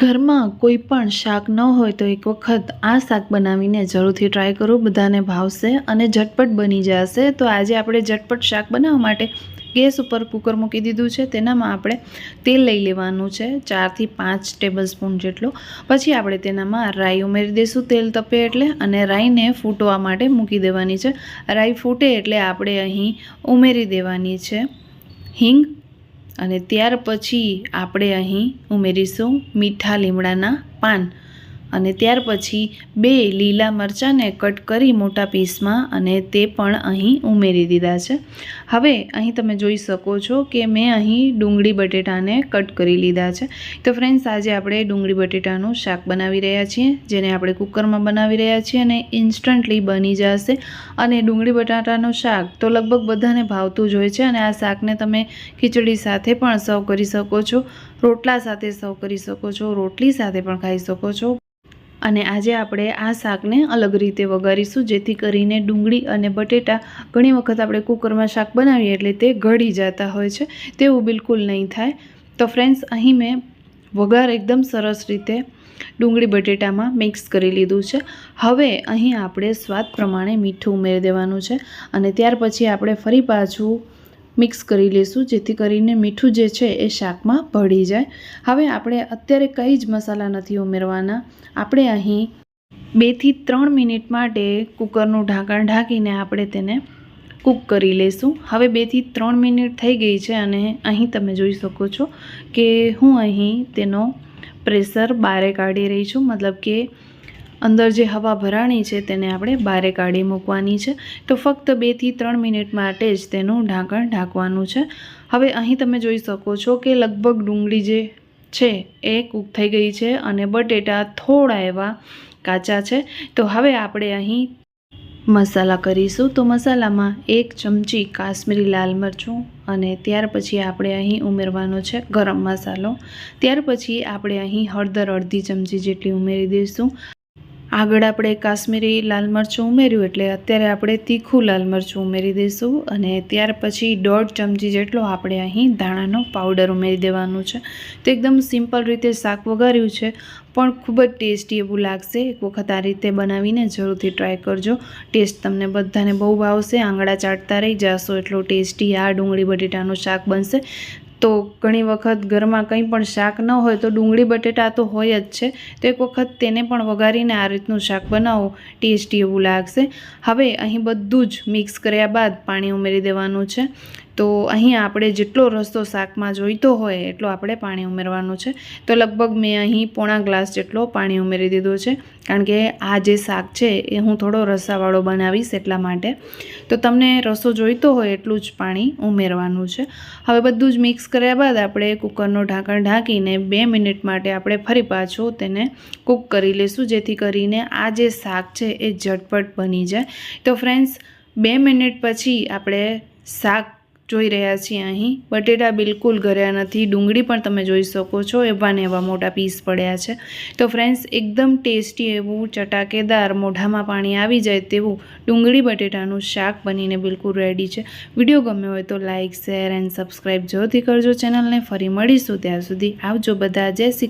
ઘરમાં કોઈ પણ શાક ન હોય તો એક વખત આ શાક બનાવીને જરૂરથી ટ્રાય કરો, બધાને ભાવશે અને ઝટપટ બની જશે. તો આજે આપણે ઝટપટ શાક બનાવવા માટે ગેસ ઉપર કુકર મૂકી દીધું છે. તેનામાં આપણે તેલ લઈ લેવાનું છે ચારથી પાંચ ટેબલ સ્પૂન જેટલો. પછી આપણે તેનામાં રાઈ ઉમેરી દઈશું તેલ તપે એટલે અને રાઈને ફૂટવા માટે મૂકી દેવાની છે. રાઈ ફૂટે એટલે આપણે અહીં ઉમેરી દેવાની છે હિંગ અને ત્યાર પછી આપણે અહીં ઉમેરીશું મીઠા લીમડાના પાન. અને ત્યાર પછી બે લીલા મરચાંને કટ કરી મોટા પીસમાં અને તે પણ અહીં ઉમેરી દીધા છે. હવે અહીં તમે જોઈ શકો છો કે મેં અહીં ડુંગળી બટેટાને કટ કરી લીધા છે. તો ફ્રેન્ડ્સ આજે આપણે ડુંગળી બટેટાનું શાક બનાવી રહ્યા છીએ, જેને આપણે કુકરમાં બનાવી રહ્યા છીએ અને ઇન્સ્ટન્ટલી બની જશે. અને ડુંગળી બટાટાનું શાક તો લગભગ બધાને ભાવતું જ હોય છે અને આ શાકને તમે ખીચડી સાથે પણ સર્વ કરી શકો છો, રોટલા સાથે સર્વ કરી શકો છો, રોટલી સાથે પણ ખાઈ શકો છો. અને આજે આપણે આ શાકને અલગ રીતે વઘારીશું, જેથી કરીને ડુંગળી અને બટેટા ઘણી વખત આપણે કુકરમાં શાક બનાવીએ એટલે તે ગળી જતા હોય છે, તેવું બિલકુલ નહીં થાય. તો ફ્રેન્ડ્સ, અહીં મેં વઘાર એકદમ સરસ રીતે ડુંગળી બટેટામાં મિક્સ કરી લીધું છે. હવે અહીં આપણે સ્વાદ પ્રમાણે મીઠું ઉમેરી દેવાનું છે અને ત્યાર પછી આપણે ફરી પાછું મિક્સ કરી લઈશું જેથી કરીને મીઠું જે છે એ શાકમાં ભળી જાય. હવે આપણે અત્યારે કંઈ જ મસાલા નથી ઉમેરવાના. આપણે અહીં બેથી ત્રણ મિનિટ માટે કુકરનું ઢાંકણ ઢાંકીને આપણે તેને કૂક કરી લઈશું હવે બેથી ત્રણ મિનિટ થઈ ગઈ છે અને અહીં તમે જોઈ શકો છો કે હું અહીં તેનો પ્રેશર બારે કાઢી રહી છું. મતલબ કે અંદર જે હવા ભરાણી છે તેને આપણે બારે કાઢી મૂકવાની છે. તો ફક્ત બેથી ત્રણ મિનિટ માટે જ તેનું ઢાંકણ ઢાંકવાનું છે. હવે અહીં તમે જોઈ શકો છો કે લગભગ ડુંગળી જે છે એ કૂક થઈ ગઈ છે અને બટેટા થોડા એવા કાચા છે. તો હવે આપણે અહીં મસાલા કરીશું. તો મસાલામાં એક ચમચી કાશ્મીરી લાલ મરચું અને ત્યાર પછી આપણે અહીં ઉમેરવાનો છે ગરમ મસાલો. ત્યાર પછી આપણે અહીં હળદર અડધી ચમચી જેટલી ઉમેરી દઈશું. આગળ આપણે કાશ્મીરી લાલ મરચું ઉમેર્યું એટલે અત્યારે આપણે તીખું લાલ મરચું ઉમેરી દઈશું અને ત્યાર પછી દોઢ ચમચી જેટલો આપણે અહીં ધાણાનો પાવડર ઉમેરી દેવાનું છે. તો એકદમ સિમ્પલ રીતે શાક વઘાર્યું છે, પણ ખૂબ જ ટેસ્ટી એવું લાગશે. એક વખત આ રીતે બનાવીને જરૂરથી ટ્રાય કરજો. ટેસ્ટ તમને બધાને બહુ ભાવશે. આંગળા ચાટતા રહી જશો, એટલો ટેસ્ટી આ ડુંગળી બટેટાનું શાક બનશે. તો ઘણી વખત ઘરમાં કંઈ પણ શાક ન હોય તો ડુંગળી, બટેટા તો હોય જ છે. તો એક વખત તેને પણ વઘારીને આ રીતનું શાક બનાવો. ટેસ્ટી એવું લાગશે. હવે અહીં બધું જ મિક્સ કર્યા બાદ પાણી ઉમેરી દેવાનું છે. તો અહીં આપણે જેટલો રસ્તો શાકમાં જોઈતો હોય એટલો આપણે પાણી ઉમેરવાનું છે. તો લગભગ મેં અહીં પોણા ગ્લાસ જેટલો પાણી ઉમેરી દીધો છે. કારણ કે આ જે શાક છે એ હું થોડો રસાવાળો બનાવીશ એટલા માટે. તો તમને રસો જોઈતો હોય એટલું જ પાણી ઉમેરવાનું છે. હવે બધું જ મિક્સ કર્યા બાદ આપણે કુકરનું ઢાંકણ ઢાંકીને બે મિનિટ માટે આપણે ફરી પાછું તેને કૂક કરી લઈશું જેથી કરીને આ જે શાક છે એ ઝટપટ બની જાય. તો ફ્રેન્ડ્સ, બે મિનિટ પછી આપણે શાક જોઈ રહ્યા છીએ અહીં. બટેટા બિલકુલ ગર્યા નથી. ડુંગળી પણ તમે જોઈ શકો છો. એવા ને એવા મોટા પીસ પડ્યા છે. તો ફ્રેન્ડ્સ એકદમ ટેસ્ટી એવું ચટાકેદાર મોઢામાં પાણી આવી જાય તેવું ડુંગળી બટેટાનું શાક બનીને બિલકુલ રેડી છે. વીડિયો ગમ્યો હોય તો લાઇક શેર એન્ડ સબસ્ક્રાઈબ જરૂરથી કરજો. ચેનલને ફરી મળીશું ત્યાં સુધી. આવજો બધા. જય શ્રી